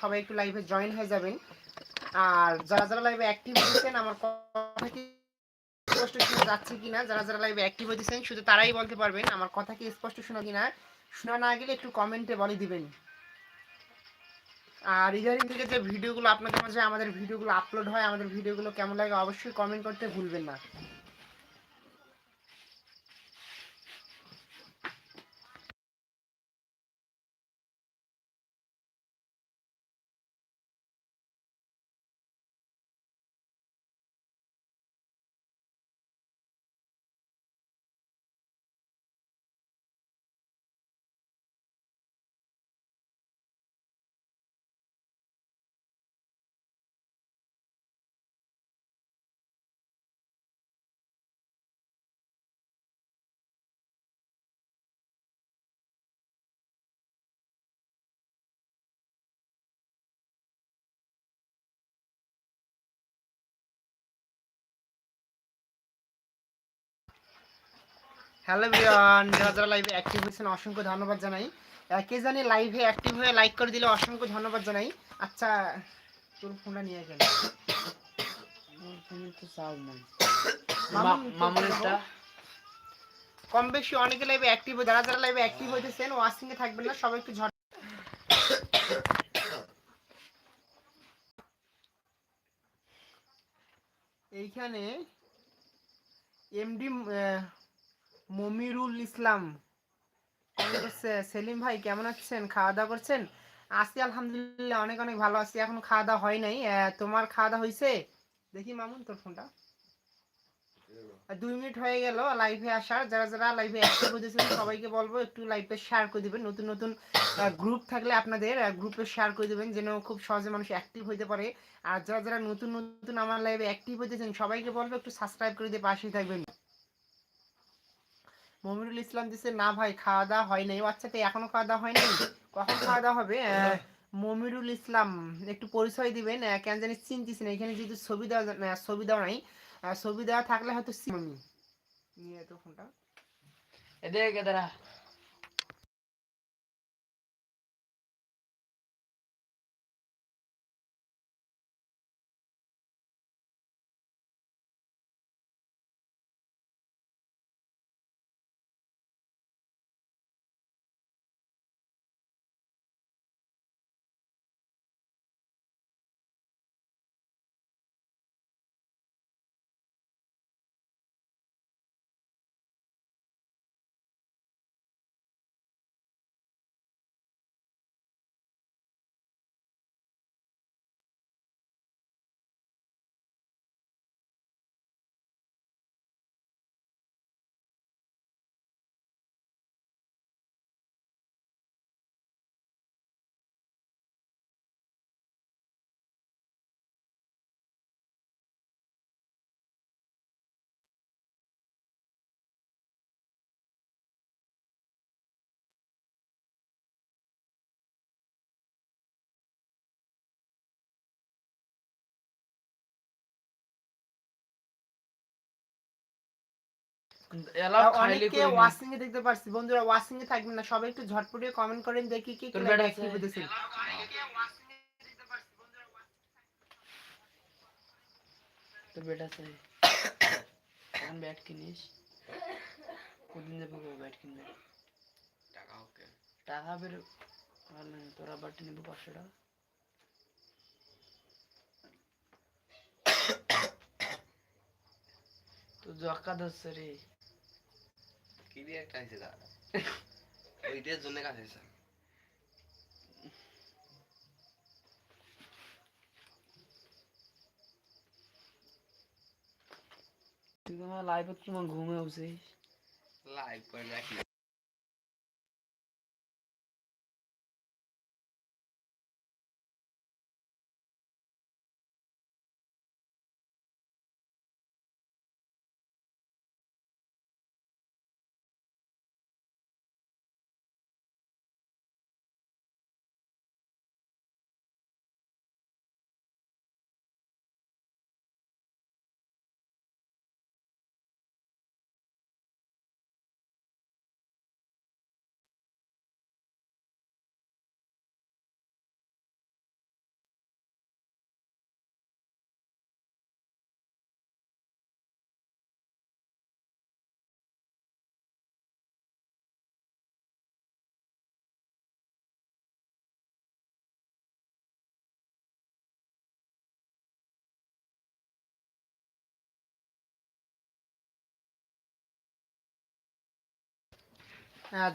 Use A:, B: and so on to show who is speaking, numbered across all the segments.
A: সবাই একটু লাইভে জয়েন হয়ে যাবেন। আর যারা যারা লাইভে অ্যাক্টিভ হয়েছেন, আমার কথা কি স্পষ্ট শোনা যাচ্ছে কিনা, যারা যারা লাইভে অ্যাক্টিভ হয়েছেন, শুধু তারাই বলতে পারবেন আমার কথা কি স্পষ্ট শোনা কিনা। শোনা না গেলে একটু কমেন্টে বলে দিবেন। আর ইদানিং থেকে যে ভিডিওগুলো আপনাদের মাঝে আমাদের ভিডিওগুলো আপলোড হয়, আমাদের ভিডিওগুলো কেমন লাগে অবশ্যই কমেন্ট করতে ভুলবেন না। হ্যালো বিয়ান যারা যারা লাইভে অ্যাক্টিভ হয়েছেন অসংখ্য ধন্যবাদ জানাই। কে জানি লাইভে অ্যাক্টিভ হয়ে লাইক করে দিলে অসংখ্য ধন্যবাদ জানাই। আচ্ছা তোর ফোনটা নিয়ে গেল কম বেশি অনেকে লাইভে অ্যাক্টিভ যারা যারা লাইভে অ্যাক্টিভ হইতেছেন ওয়াশিং এ থাকবেন না সবাই একটু ঝট এইখানে এমডি মমিরুল ইসলাম। সেলিম ভাই, কেমন আছেন? খাওয়া দাওয়া করছেন? আছি, আলহামদুলিল্লাহ, অনেক অনেক ভালো আছি। এখন খাওয়া দাওয়া হয় নাই। তোমার খাওয়া দাওয়া হয়েছে দেখি মামুন তোর ফোনটা। দুই মিনিট হয়ে গেল লাইভে আসার। যারা যারা লাইভে অ্যাক্টিভ হতেছেন সবাইকে বলব, একটু লাইভে শেয়ার করে দিবেন। নতুন নতুন গ্রুপ থাকলে আপনাদের গ্রুপে শেয়ার করে দিবেন, যেন খুব সহজে মানুষ অ্যাক্টিভ হইতে পারে। আর যারা যারা নতুন নতুন আমার লাইভে অ্যাক্টিভ হইতেছেন, সবাইকে বলব, একটু সাবস্ক্রাইব করে দিয়ে পাশেই থাকবেন। মমিরুল ইসলাম দিচ্ছে না ভাই খাওয়া দাওয়া হয় নাই। আচ্ছা তো এখনও খাওয়া দাওয়া হয় নাই? কখন খাওয়া দাওয়া হবে আহ, মমিরুল ইসলাম একটু পরিচয় দিবেন। কেন জানি চিনতিস না এখানে যেহেতু ছবি দেওয়া ছবি দেওয়া নাই। ছবি দেওয়া থাকলে হয়তো নিয়ে তো ফোনটা।
B: এদিকে দাঁড়া।
A: অনেকে ওয়াশিং এ দেখতে পারছি। বন্ধুরা ওয়াশিং এ থাকবেন না সবাই একটু ঝটপটে কমেন্ট করেন দেখি কি কি
B: ব্যাট
A: অ্যাক্টিভ
B: আছে?
A: হতেছে
B: তোর বেট আছে। এখন ব্যাট কিনিস। কোনদিন যাব ব্যাট কিনবে? টাকা বের ভালো নেই তোরা বাটি নেব পাঁচশো টাকা তো জক্কা ধরছে রে।
C: কি দিয়ে একটা আছে দাদা ওইটার জন্য কাজ হয়েছে
B: তুই তোমার লাইফে তোমার ঘুমে উঠছিস
C: লাইভ করে রাখি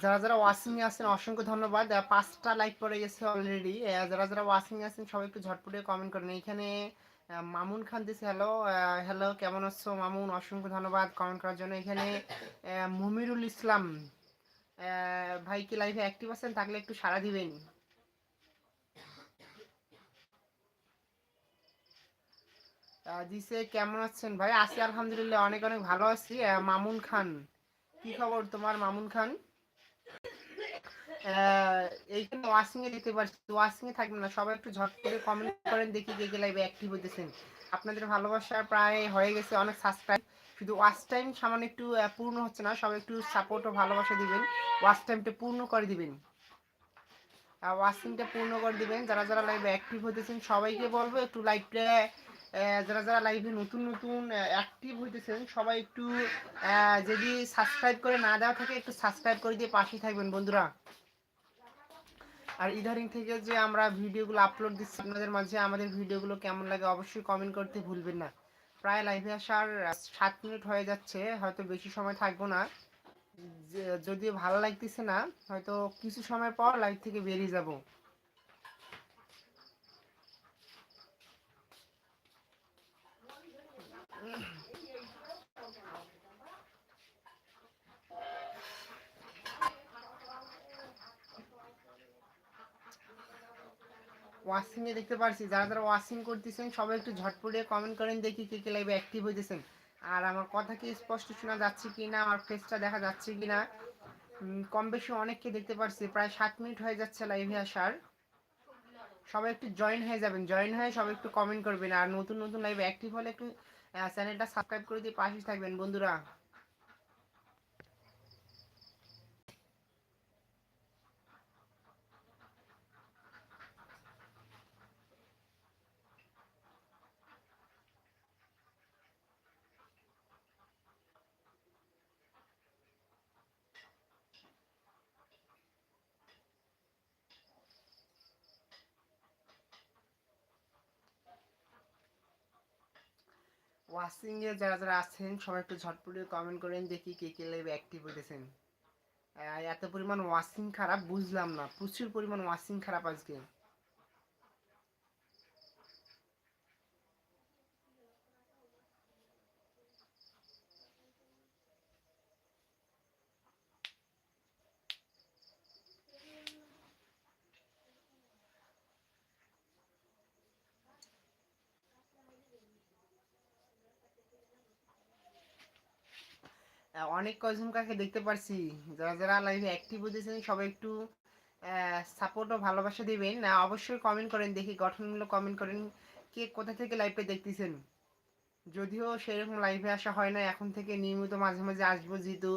A: যারা যারা ওয়াশিং এ আছেন অসংখ্য ধন্যবাদ। পাঁচটা লাইক পড়ে গেছে অলরেডি যারা যারা ওয়াশিং এ আছেন সবাই একটু ঝটপটে কমেন্ট করেন এখানে মামুন খান দিছে হ্যালো হ্যালো কেমন আছো মামুন? অসংখ্য ধন্যবাদ কমেন্ট করার জন্য। এখানে মুমিরুল ইসলাম ভাই কি লাইভে অ্যাক্টিভ আছেন? থাকলে একটু সাড়া দিবেন। দিছে, কেমন আছেন ভাই? আছি, আলহামদুলিল্লাহ, অনেক অনেক ভালো আছি। মামুন খান, কি খবর তোমার মামুন খান? এইখানে ওয়াশিং এ দিতে পারছি। ওয়াশিং এ থাকবে না, সবাই একটু ঝট করে কমেন্ট করেন, দেখি কে কে লাইভে অ্যাক্টিভ হইতেছেন। আপনাদের ভালোবাসা প্রায় হয়ে গেছে, অনেক সাবস্ক্রাইব শুধু ওয়াচ টাইম সামান্য একটু পূর্ণ হচ্ছে না, সবাই একটু সাপোর্ট ও ভালোবাসা দিবেন। ওয়াচ টাইমটা পূর্ণ করে দিবেন। ওয়াশিংটা পূর্ণ করে দিবেন। যারা যারা লাইভে অ্যাক্টিভ হইতেছেন, সবাইকে বলব, একটু লাইভটা যারা যারা লাইভে নতুন নতুন অ্যাক্টিভ হইতেছেন, সবাই একটু যদি সাবস্ক্রাইব করে না দেওয়া থাকে, একটু সাবস্ক্রাইব করে দিয়ে পাশেই থাকবেন, বন্ধুরা। আর ইদারিং থেকে যে আমরা ভিডিওগুলো আপলোড দিচ্ছি, আপনাদের মাঝে আমাদের ভিডিওগুলো কেমন লাগে অবশ্যই কমেন্ট করতে ভুলবেন না। প্রায় লাইভে আসার সাত মিনিট হয়ে যাচ্ছে, হয়তো বেশি সময় থাকব না। যদি ভালো লাগতেছে না, হয়তো কিছু সময় পর লাইভ থেকে বেরিয়ে যাব। ওয়াশিং এ দেখতে পারছি, যারা যারা ওয়াশিং করতেছেন, সবাই একটু ঝটপটে কমেন্ট করেন, দেখি কে কে লাইভে অ্যাক্টিভ হইতেছেন। আর আমার কথা কি স্পষ্ট শোনা যাচ্ছে কি না আমার ফেসটা দেখা যাচ্ছে কি না কম বেশি অনেককে দেখতে পারছি, প্রায় সাত মিনিট হয়ে যাচ্ছে লাইভে আসার। সবাই একটু জয়েন হয়ে যাবেন জয়েন হয়ে সবাই একটু কমেন্ট করবেন, আর নতুন নতুন লাইভে অ্যাক্টিভ হলে একটু চ্যানেলটা সাবস্ক্রাইব করে দিয়ে পাশে থাকবেন। বন্ধুরা ওয়াশিং যে যারা যারা আছেন, সবাই একটু ঝটপটে কমেন্ট করেন দেখি কে কে লাইভে অ্যাক্টিভ হতেছেন এত পরিমাণ ওয়াশিং খারাপ, বুঝলাম না। প্রচুর পরিমাণ ওয়াশিং খারাপ আজকে। অনেক কজন কাকে দেখতে পারছি। যারা যারা লাইভে অ্যাক্টিভ হতেছেন সবাই একটু সাপোর্ট ও ভালোবাসা দিবেন। আহ, অবশ্যই কমেন্ট করেন দেখি গঠনমূলক কমেন্ট করেন কে কোথা থেকে লাইভে দেখতেছেন। যদিও সেরকম লাইভে আসা হয় না এখন থেকে নিয়মিত মাঝে মাঝে আসব যেহেতু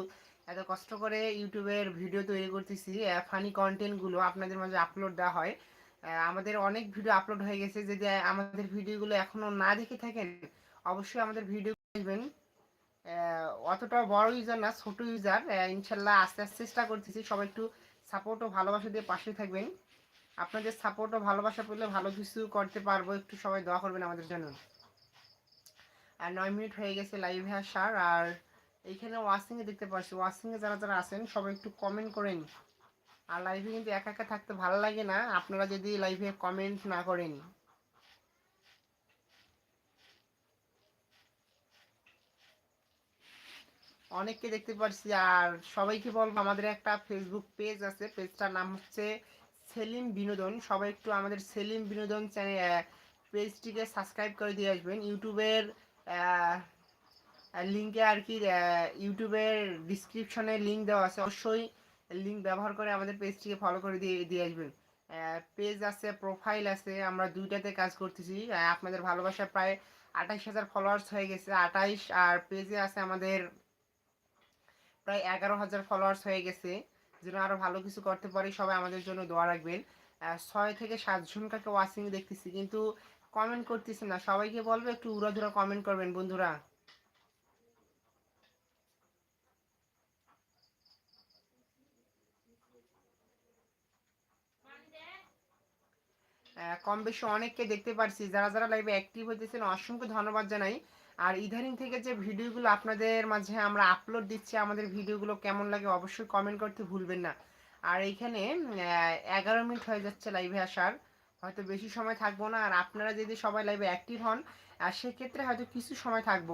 A: এত কষ্ট করে ইউটিউবের ভিডিও তৈরি করতেছি। ফানি কন্টেন্টগুলো আপনাদের মাঝে আপলোড দেওয়া হয়। আমাদের অনেক ভিডিও আপলোড হয়ে গেছে যদি আমাদের ভিডিওগুলো এখনও না দেখে থাকেন অবশ্যই আমাদের ভিডিও দেখবেন। অতটা বড় ইউজার না, ছোট ইউজার ইনশাল্লাহ আস্তে আস্তে চেষ্টা করতেছি সবাই একটু সাপোর্ট ও ভালোবাসা দিয়ে পাশে থাকবেন। আপনাদের সাপোর্ট ও ভালোবাসা পেলে ভালো কিছু করতে পারব, একটু সবাই দোয়া করবেন আমাদের জন্য। আর নয় মিনিট হয়ে গেছে লাইভে আসার আর এইখানে ওয়াশিং এ দেখতে পাচ্ছি ওয়াশিং এ যারা যারা আছেন, সবাই একটু কমেন্ট করেন। আর লাইভে কিন্তু একা একা থাকতে ভালো লাগে না। আপনারা যদি লাইভে কমেন্ট না করেন অনেককে দেখতে পাচ্ছি আর সবাইকে বলব, আমাদের একটা ফেসবুক পেজ আছে পেজটার নাম হচ্ছে সেলিম বিনোদন। সবাই একটু আমাদের সেলিম বিনোদন চ্যানেল পেজটিকে সাবস্ক্রাইব করে দিয়ে আসবেন। ইউটিউবের লিঙ্কে আর কি ইউটিউবের ডিসক্রিপশনে লিঙ্ক দেওয়া আছে, অবশ্যই লিঙ্ক ব্যবহার করে আমাদের পেজটিকে ফলো করে দিয়ে দিয়ে আসবেন। পেজ আছে প্রোফাইল আছে, আমরা দুইটাতে কাজ করতেছি। আপনাদের ভালোবাসা প্রায় আঠাইশ হাজার ফলোয়ার্স হয়ে গেছে। আঠাইশ আর পেজে আছে আমাদের প্রায় এগারো হাজার ফলোয়ার্স হয়ে গেছে। যেন আরও ভালো কিছু করতে পারি, সবাই আমাদের জন্য দোয়া রাখবেন। ছয় থেকে সাতজন কাকে ওয়াচিং দেখতেছি, কিন্তু কমেন্ট করতেছি না। সবাইকে বলব, একটু উড়াধুরা কমেন্ট করবেন, বন্ধুরা। কম বেশি অনেককে দেখতে পারছি। যারা যারা লাইভে অ্যাক্টিভ হইতেছেন, অসংখ্য ধন্যবাদ জানাই। আর ইদানিং থেকে যে ভিডিওগুলো আপনাদের মাঝে আমরা আপলোড দিচ্ছি, আমাদের ভিডিওগুলো কেমন লাগে অবশ্যই কমেন্ট করতে ভুলবেন না। আর এইখানে এগারো মিনিট হয়ে যাচ্ছে লাইভে আসার। হয়তো বেশি সময় থাকব না। আর আপনারা যদি সবাই লাইভে অ্যাক্টিভ হন আর সেক্ষেত্রে হয়তো কিছু সময় থাকব।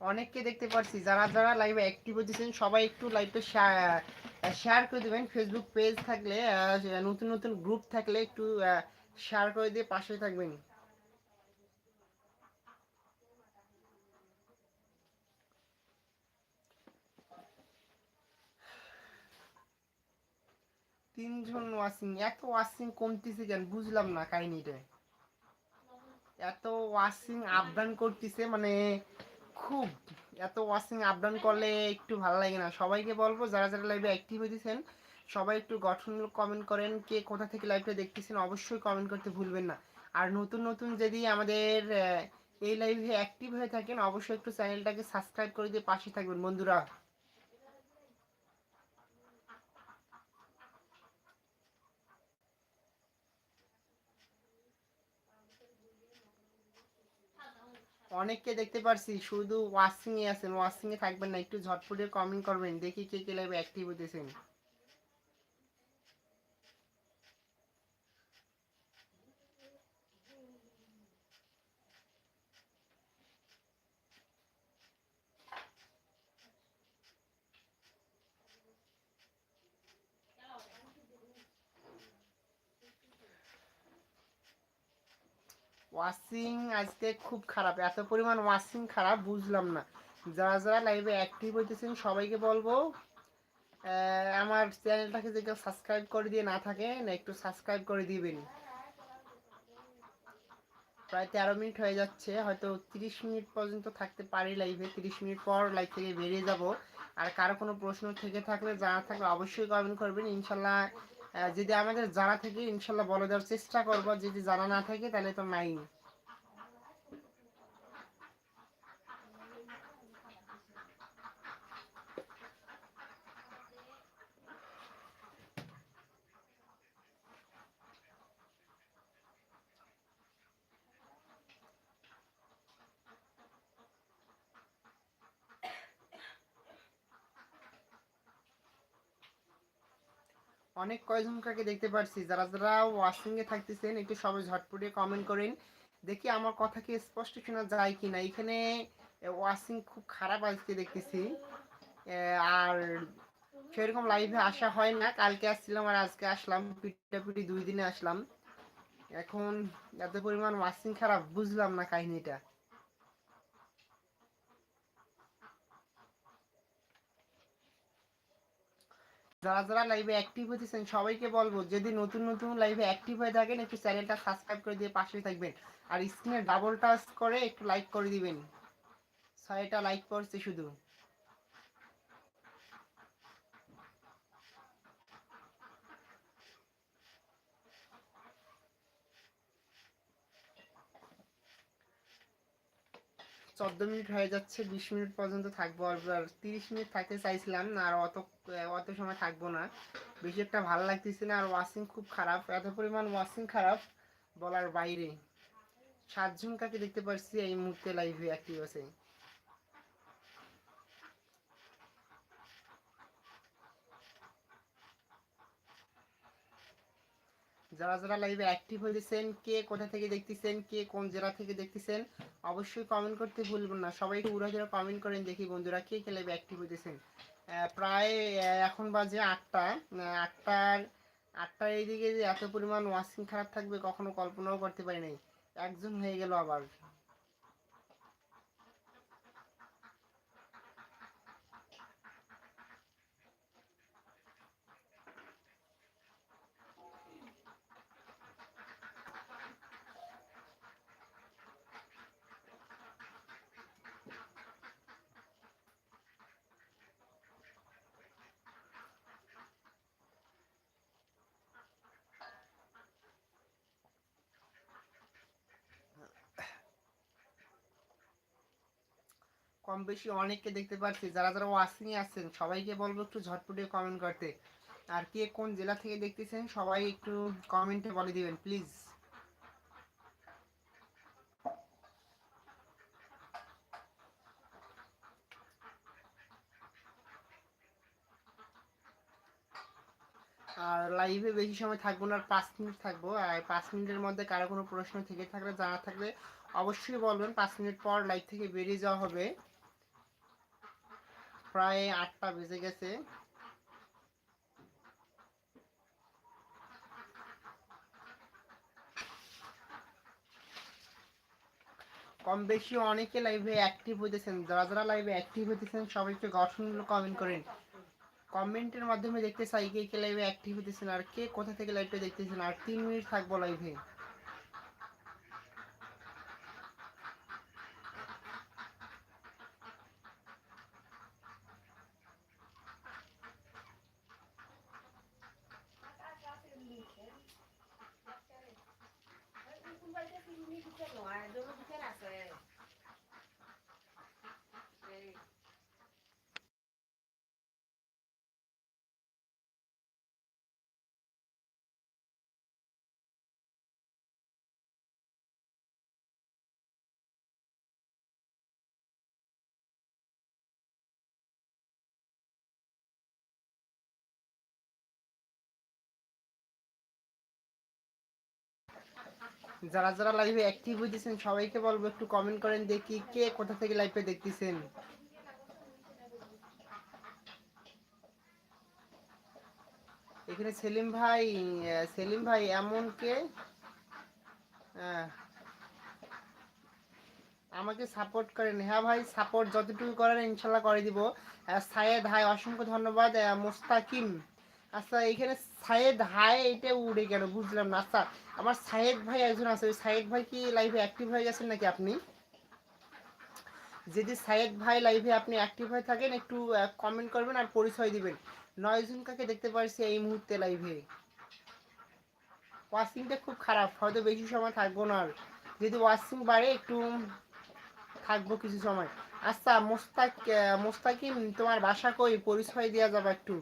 A: অনেককে দেখতে পাচ্ছি যারা যারা লাইভে অ্যাক্টিভ হতেছেন সবাই একটু লাইভটা শেয়ার করে দেবেন। ফেসবুক পেজ থাকলে নতুন নতুন গ্রুপ থাকলে একটু শেয়ার করে দিয়ে পাশে থাকবেন। তিনজন ওয়াশিং এত ওয়াশিং কমতেছে কেন? বুঝলাম না কাহিনীটা। এত ওয়াশিং আপ ডাউন করতেছে মানে খুব এত ওয়াশিং আপ ডাউন করলে একটু ভালো লাগে না। সবাইকে বলব, যারা যারা লাইভে অ্যাক্টিভ হয়েছেন সবাই একটু গঠনমূলক কমেন্ট করেন, কে কোথা থেকে লাইভটা দেখতেছেন অবশ্যই কমেন্ট করতে ভুলবেন না। আর নতুন নতুন যদি আমাদের এই লাইভে অ্যাক্টিভ হয়ে থাকেন, অবশ্যই একটু চ্যানেলটাকে সাবস্ক্রাইব করে দিয়ে পাশে থাকবেন, বন্ধুরা। অনেককে দেখতে পারছি, শুধু ওয়াশিং এ আছেন ওয়াশিং এ থাকবেন না, একটু ঝটপটে কমেন্ট করবেন, দেখি কে কে লাইভে অ্যাক্টিভ হতেছেন ওয়াশিং আজকে খুব খারাপ, এত পরিমাণ ওয়াশিং খারাপ, বুঝলাম না। যারা যারা লাইভে অ্যাক্টিভ হইতেছেন, সবাইকে বলব আমার চ্যানেলটাকে যদি কেউ সাবস্ক্রাইব করে দিয়ে না থাকে না একটু সাবস্ক্রাইব করে দিবেন। প্রায় তেরো মিনিট হয়ে যাচ্ছে, হয়তো তিরিশ মিনিট পর্যন্ত থাকতে পারি লাইভে তিরিশ মিনিট পর লাইভ থেকে বেরিয়ে যাব। আর কারও কোনো প্রশ্ন থেকে থাকলে, জানা থাকলে অবশ্যই কমেন্ট করবেন। ইনশাল্লাহ যদি আমাদের জানা থেকে, ইনশাল্লাহ বলে দেওয়ার চেষ্টা করব। যদি জানা না থাকে, তাহলে তো নাই অনেক কয়জন কাকে দেখতে পারছি, যারা যারা ওয়াশিং এ থাকতেছেন, একটু সবাই ঝটপটে কমেন্ট করেন। দেখি আমার কথা কি স্পষ্ট শোনা যায় কিনা। এখানে ওয়াশিং খুব খারাপ আজকে দেখতেছি। আর সেরকম লাইভে আসা হয় না। কালকে আসছিলাম আর আজকে আসলাম। পিটাপিটি দুই দিনে আসলাম। এখন এত পরিমাণ ওয়াশিং খারাপ, বুঝলাম না কাহিনীটা। যারা যারা লাইভে অ্যাক্টিভ হতেছেন সবাইকে বলব, যদি নতুন নতুন লাইভে অ্যাক্টিভ হয়ে থাকেন, একটু চ্যানেলটা সাবস্ক্রাইব করে দিয়ে পাশে থাকবেন। আর স্ক্রিনে ডাবল টাচ করে একটু লাইক করে দিবেন। ছয়টা লাইক করছে শুধু। চোদ্দ মিনিট হয়ে যাচ্ছে, বিশ মিনিট পর্যন্ত থাকব। আর তিরিশ মিনিট থাকতে চাইছিলাম না, আর অত অত সময় থাকব না। বেশি একটা ভালো লাগতেছে না, আর ওয়াশিং খুব খারাপ। এত পরিমাণ ওয়াশিং খারাপ বলার বাইরে। সাতজন কাকে দেখতে পারছি এই মুহূর্তে লাইভে অ্যাক্টিভ আছে। যারা যারা লাইভে অ্যাক্টিভ হয়েছেন কে কোথা থেকে দেখতেছেন, কে কোন জেলা থেকে দেখতেছেন, অবশ্যই কমেন্ট করতে ভুলবেন না। সবাই একটু উড়া যারা কমেন্ট করেন, দেখি বন্ধুরা কে কে লাইভে অ্যাক্টিভ হয়েছেন প্রায় এখন বাজে আটটা। আটটার আটটার আটটার এইদিকে যে এত পরিমাণ ওয়াশিং খারাপ থাকবে, কখনো কল্পনাও করতে পারি নাই। একজন হয়ে গেল আবার। কম বেশি অনেককে দেখতে পাচ্ছি যারা যারা ওয়াচিং আছেন সবাইকে বলব একটু ঝটপটে কমেন্ট করতে। আর কে কোন জেলা থেকে দেখতেছেন, সবাই একটু কমেন্টে বলে দিবেন প্লিজ আর লাইভে বেশি সময় থাকব না, আর পাঁচ মিনিট থাকব। আর পাঁচ মিনিটের মধ্যে কারও কোনো প্রশ্ন থেকে থাকলে, জানা থাকলে অবশ্যই বলবেন। পাঁচ মিনিট পর লাইভ থেকে বেরিয়ে যাওয়া হবে। প্রায় আটটা বেজে গেছে। কম বেশি অনেকে লাইভে অ্যাক্টিভ হইতেছেন। যারা যারা লাইভে অ্যাক্টিভ হইতেছেন, সবাইকে গঠনমূলক কমেন্ট করেন। কমেন্টের মাধ্যমে দেখতে চাই কে কে লাইভে অ্যাক্টিভ হইতেছেন আর কে কোথা থেকে লাইভটা দেখতেছেন। আর তিন মিনিট থাকব লাইভে যারা যারা লাইভে অ্যাক্টিভ হইতেছেন, সবাইকে বলব একটু কমেন্ট করেন দেখি কে কোথা থেকে লাইভে দেখতেছেন। এখানে সেলিম ভাই সেলিম ভাই এমন কে? আমাকে সাপোর্ট করেন। হ্যাঁ ভাই সাপোর্ট যতটুকু করেন ইনশাল্লাহ করে দিব। সায়েদ হাই, অসংখ্য ধন্যবাদ। মুস্তাকিম আচ্ছা এখানে সায়েদ হাই এটা উড়ে গেল, বুঝলাম না। আচ্ছা আমার সায়েদ ভাই একজন আছে, ওই সায়েদ ভাই কি লাইভে অ্যাক্টিভ হয়ে গেছেন নাকি আপনি? যদি সায়েদ ভাই লাইভে আপনি অ্যাক্টিভ হয়ে থাকেন, একটু কমেন্ট করবেন আর পরিচয় দিবেন। নয়জন কাকে দেখতে পারছি এই মুহূর্তে লাইভে ওয়াশিংটা খুব খারাপ, হয়তো বেশি সময় থাকব না আর। যদি ওয়াশিং বাড়ে, একটু থাকব কিছু সময়। আচ্ছা মোস্তাক মোস্তাকিম, তোমার বাসা কই? পরিচয় দেওয়া যাবে একটু।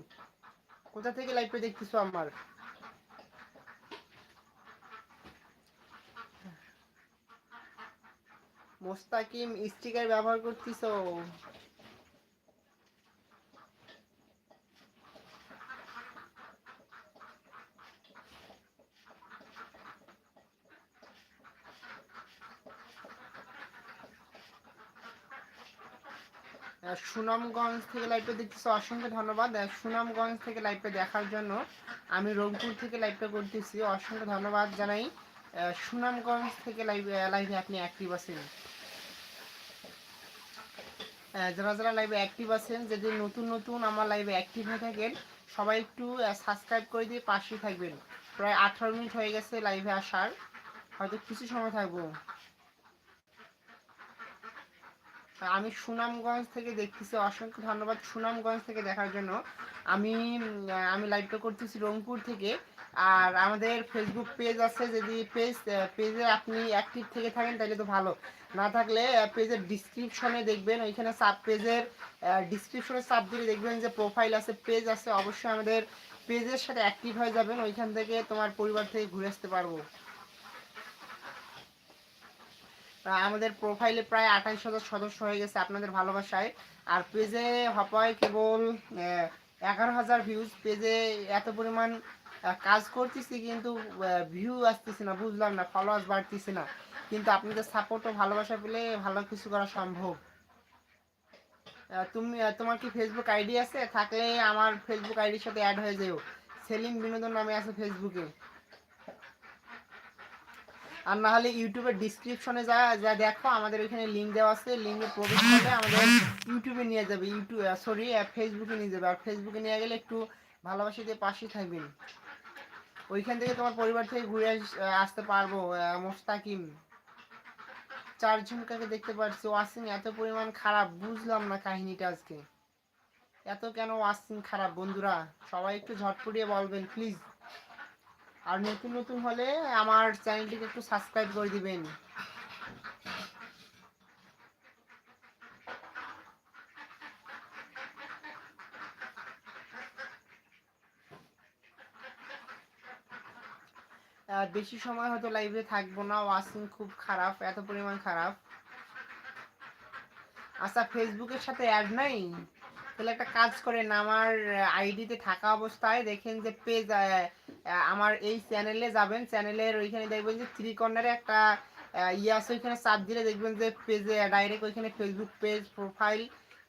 A: কোথা থেকে লাইভে দেখতেছো আমার? মোস্তাকিম স্টিকার ব্যবহার করতেছো। সুনামগঞ্জ থেকে লাইভটা দেখতেছো, অসংখ্য ধন্যবাদ। সুনামগঞ্জ থেকে লাইভটা দেখার জন্য আমি রংপুর থেকে লাইভটা করতেছি। অসংখ্য ধন্যবাদ জানাই। সুনামগঞ্জ থেকে লাইভ লাইভে আপনি অ্যাক্টিভ আছেন। যারা যারা লাইভে অ্যাক্টিভ আছেন, যদি নতুন নতুন আমার লাইভে অ্যাক্টিভ হয়ে থাকেন, সবাই একটু সাবস্ক্রাইব করে দিয়ে পাশেই থাকবেন। প্রায় আঠারো মিনিট হয়ে গেছে লাইভে আসার। হয়তো কিছু সময় থাকব। আমি সুনামগঞ্জ থেকে দেখতেছি, অসংখ্য ধন্যবাদ সুনামগঞ্জ থেকে দেখার জন্য। আমি আমি লাইভটা করতেছি রংপুর থেকে। আর আমাদের ফেসবুক পেজ আছে, যদি পেজ পেজে আপনি অ্যাক্টিভ থেকে থাকেন, তাহলে তো ভালো। না থাকলে পেজের ডিসক্রিপশনে দেখবেন, ওইখানে সাব পেজের ডিসক্রিপশনে সাব দিলে দেখবেন যে প্রোফাইল আছে পেজ আছে, অবশ্যই আমাদের পেজের সাথে অ্যাক্টিভ হয়ে যাবেন। ওইখান থেকে তোমার পরিবার থেকে ঘুরে আসতে পারব। আমাদের প্রোফাইলে প্রায় আঠাইশ হাজার সদস্য হয়ে গেছে আপনাদের ভালোবাসায়। আর পেজে হপায় কেবল এগারো হাজার ভিউজ পেজে এত পরিমাণ কাজ করতেছি কিন্তু ভিউ আসতেছে না, বুঝলাম না ফলোয়ার্স বাড়তেছে না। কিন্তু আপনাদের সাপোর্ট ও ভালোবাসা পেলে ভালো কিছু করা সম্ভব। তুমি তোমার কি ফেসবুক আইডি আছে? থাকলে আমার ফেসবুক আইডির সাথে অ্যাড হয়ে যেও। সেলিম বিনোদন নামে আছে ফেসবুকে আর না হলে ইউটিউবের ডিসক্রিপশনে যা যা দেখো, আমাদের ওইখানে লিঙ্ক দেওয়া আছে। লিঙ্কে প্রবেশ করলে আমাদের ইউটিউবে নিয়ে যাবে। ইউটিউব সরি ফেসবুকে নিয়ে যাবে। আর ফেসবুকে নিয়ে গেলে একটু ভালোবাসা দিয়ে পাশেই থাকবেন। ওইখান থেকে তোমার পরিবার থেকে ঘুরে আসতে পারব মোস্তাকিম। চারজন কাকে দেখতে পাচ্ছি ওয়াশিং এত পরিমাণ খারাপ, বুঝলাম না কাহিনীটা আজকে। এত কেন ওয়াশিং খারাপ, বন্ধুরা? সবাই একটু ঝটপটিয়ে বলবেন প্লিজ আর নতুন নতুন হলে আমার চ্যানেলটিকে একটু সাবস্ক্রাইব করে দিবেন। বেশি সময় হয়তো লাইভে থাকব না ওয়াশিং খুব খারাপ, এত পরিমাণ খারাপ। আচ্ছা ফেসবুকের সাথে অ্যাড নাই? তাহলে একটা কাজ করেন, আমার আইডিতে থাকা অবস্থায় দেখেন যে পেজ আমার এই চ্যানেলে যাবেন, চ্যানেলের ওইখানে দেখবেন যে থ্রি কর্নারে একটা ইয়ে আছে, ওইখানে চাপ দিলে দেখবেন যে পেজে ডাইরেক্ট ওইখানে ফেসবুক পেজ প্রোফাইল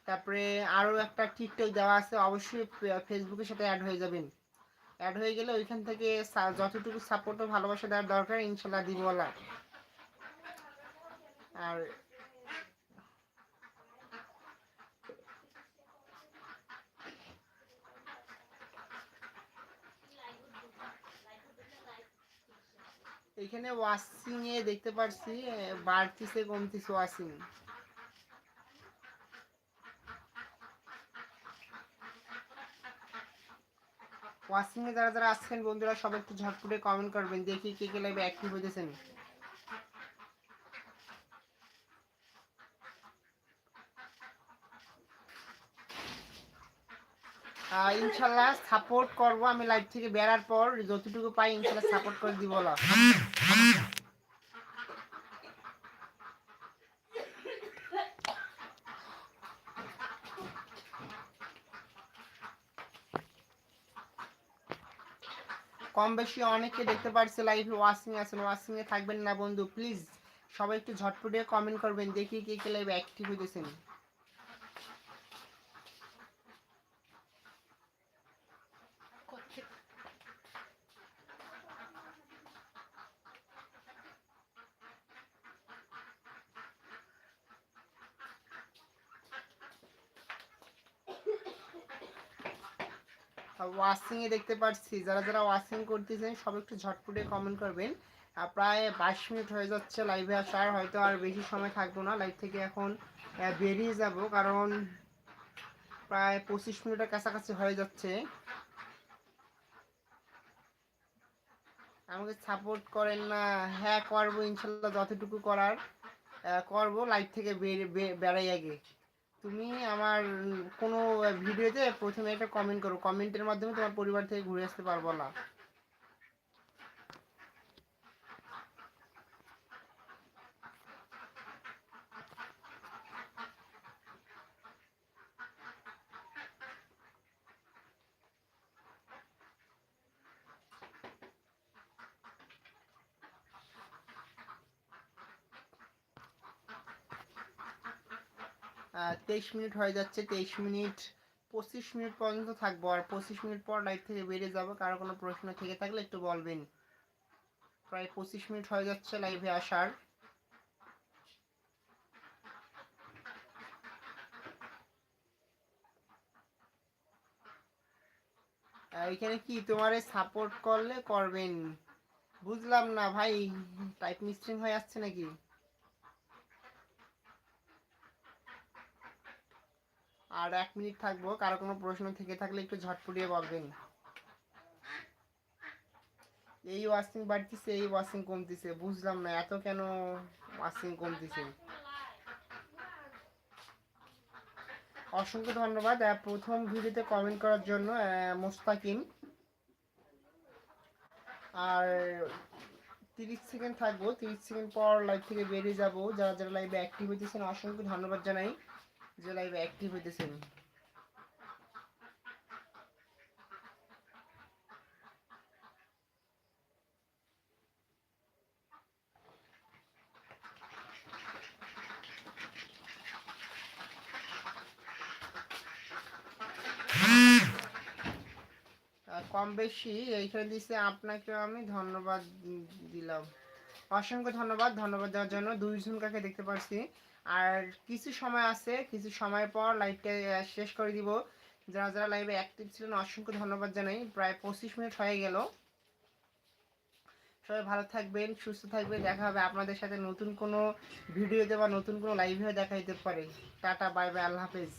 A: তারপরে আরও একটা টিকটক দেওয়া আছে, অবশ্যই ফেসবুকের সাথে অ্যাড হয়ে যাবেন। অ্যাড হয়ে গেলে ওইখান থেকে যতটুকু সাপোর্ট ও ভালোবাসা দেওয়ার দরকার ইনশাল্লাহ দিব আর এখানে ওয়াশিং এ দেখতে পাচ্ছি বাড়তিছে, কমতিছে ওয়াশিং ওয়াশিং এ যারা যারা আসছেন বন্ধুরা, সবাই একটু ঝটপুটে কমেন্ট করবেন, দেখি কে কে লাইভে অ্যাক্টিভ হইতেছেন। ইনশাল্লাহ সাপোর্ট করব। আমি লাইভ থেকে বেরার পর যতটুকু পাই ইনশাল্লাহ সাপোর্ট করে দিব কম বেশি অনেকে দেখতে পারছে লাইভে ওয়াশিং আছেন ওয়াশিং এ থাকবেন না বন্ধু প্লিজ সবাই একটু ঝটপটে কমেন্ট করবেন, দেখি কে কে লাইভে অ্যাক্টিভ হইতেছেন। ওয়াশিং এ দেখতে পাচ্ছি, যারা যারা ওয়াশিং করতেছেন সব একটু ঝটপটে কমেন্ট করবেন। প্রায় বাইশ মিনিট হয়ে যাচ্ছে লাইভে আসার, হয়তো আর বেশি সময় থাকব না লাইভ থেকে এখন বেরিয়ে যাব, কারণ প্রায় পঁচিশ মিনিটের কাছাকাছি হয়ে যাচ্ছে। আমাকে সাপোর্ট করেন না। হ্যাঁ করব, ইনশাল্লাহ যতটুকু করার করব লাইভ থেকে বেড়াই আগে। তুমি আমার কোনো ভিডিওতে প্রথমে একটা কমেন্ট করো। কমেন্টের মাধ্যমে তোমার পরিবার থেকে ঘুরে আসতে পারব না। তেইশ মিনিট হয়ে যাচ্ছে, তেইশ মিনিট, পঁচিশ মিনিট পর্যন্ত থাকব। আর পঁচিশ মিনিট পর লাইভ থেকে বেরিয়ে যাব, কারও কোনো প্রশ্ন থেকে থাকলে একটু বলবেন। প্রায় পঁচিশ মিনিট হয়ে যাচ্ছে লাইভে আসার। এখানে কি তোমারে সাপোর্ট করলে করবেন? বুঝলাম না ভাই টাইপ মিস্ট্রিং হয়ে আসছে নাকি? আর এক মিনিট থাকব, কারও কোনো প্রশ্ন থেকে থাকলে একটু ঝটপটিয়ে বলবেন। এই ওয়াশিং বাড়তিছে, এই ওয়াশিং কমতিছে, বুঝলাম না, এত কেন ওয়াশিং কমতিছে? অসংখ্য ধন্যবাদ প্রথম ভিডিওতে কমেন্ট করার জন্য মোস্তাকিম। আর তিরিশ সেকেন্ড থাকব, তিরিশ সেকেন্ড পর লাইভ থেকে বেরিয়ে যাব। যারা যারা লাইভে অ্যাক্টিভ হইতেছেন, অসংখ্য ধন্যবাদ জানাই। যে লাইভে অ্যাক্টিভ হইতেছেন। আহ, কম বেশি এইখানে দিছে আপনাকে আমি ধন্যবাদ দিলাম। অসংখ্য ধন্যবাদ ধন্যবাদ দেওয়ার জন্য। দুইজন কাকে দেখতে পারছি? আর কিছু সময় আছে, কিছু সময় পর লাইভটা শেষ করে দিব। যারা যারা লাইভে অ্যাক্টিভ ছিলেন, অসংখ্য ধন্যবাদ জানাই। প্রায় পঁচিশ মিনিট হয়ে গেল। সবাই ভালো থাকবেন, সুস্থ থাকবেন। দেখা হবে আপনাদের সাথে নতুন কোনো ভিডিওতে বা নতুন কোনো লাইভে দেখা যেতে পারে। টাটা বাই বাই আল্লাহ হাফেজ।